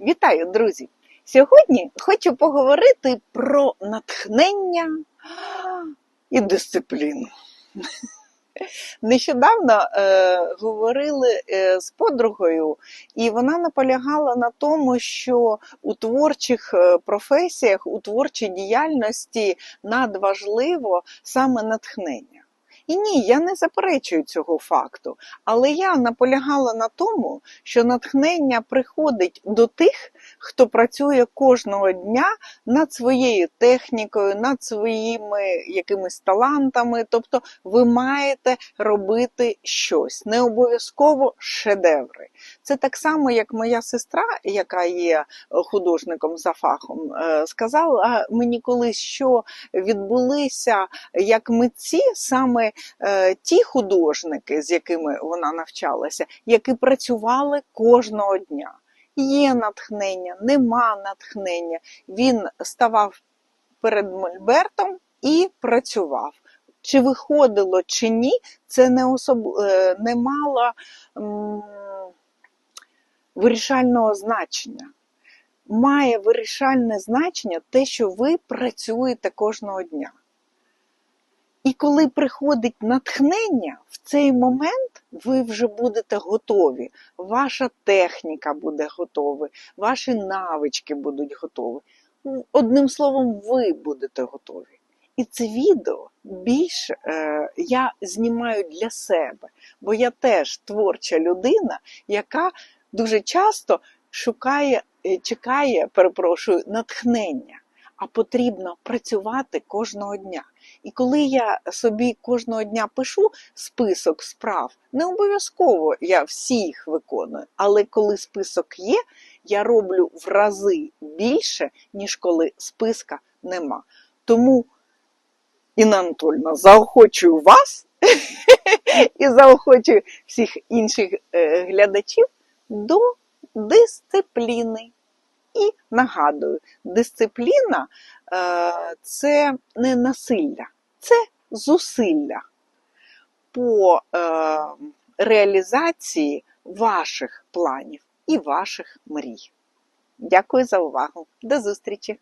Вітаю, друзі! Сьогодні хочу поговорити про натхнення і дисципліну. Нещодавно е, говорили е, з подругою, і вона наполягала на тому, що у творчих е, професіях, у творчій діяльності надважливо саме натхнення. І ні, я не заперечую цього факту, але я наполягала на тому, що натхнення приходить до тих, хто працює кожного дня над своєю технікою, над своїми якимись талантами. Тобто ви маєте робити щось, не обов'язково шедеври. Це так само, як моя сестра, яка є художником за фахом, е, сказала мені колись, що відбулися як митці саме ті художники, з якими вона навчалася, які працювали кожного дня. Є натхнення, нема натхнення. Він ставав перед мольбертом і працював. Чи виходило, чи ні, це не, особ... е, не мало м, вирішального значення. Має вирішальне значення те, що ви працюєте кожного дня. Коли приходить натхнення, в цей момент ви вже будете готові. Ваша техніка буде готова, ваші навички будуть готові. Одним словом, ви будете готові. І це відео більше е, я знімаю для себе, бо я теж творча людина, яка дуже часто шукає, е, чекає, перепрошую, натхнення, а потрібно працювати кожного дня. І коли я собі кожного дня пишу список справ, не обов'язково я всі їх виконую, але коли список є, я роблю в рази більше, ніж коли списка нема. Тому, Інна Анатольовна, заохочую вас і заохочую всіх інших е, глядачів до дисципліни. І нагадую, дисципліна е, це не насилля, це зусилля по е, реалізації ваших планів і ваших мрій. Дякую за увагу. До зустрічі!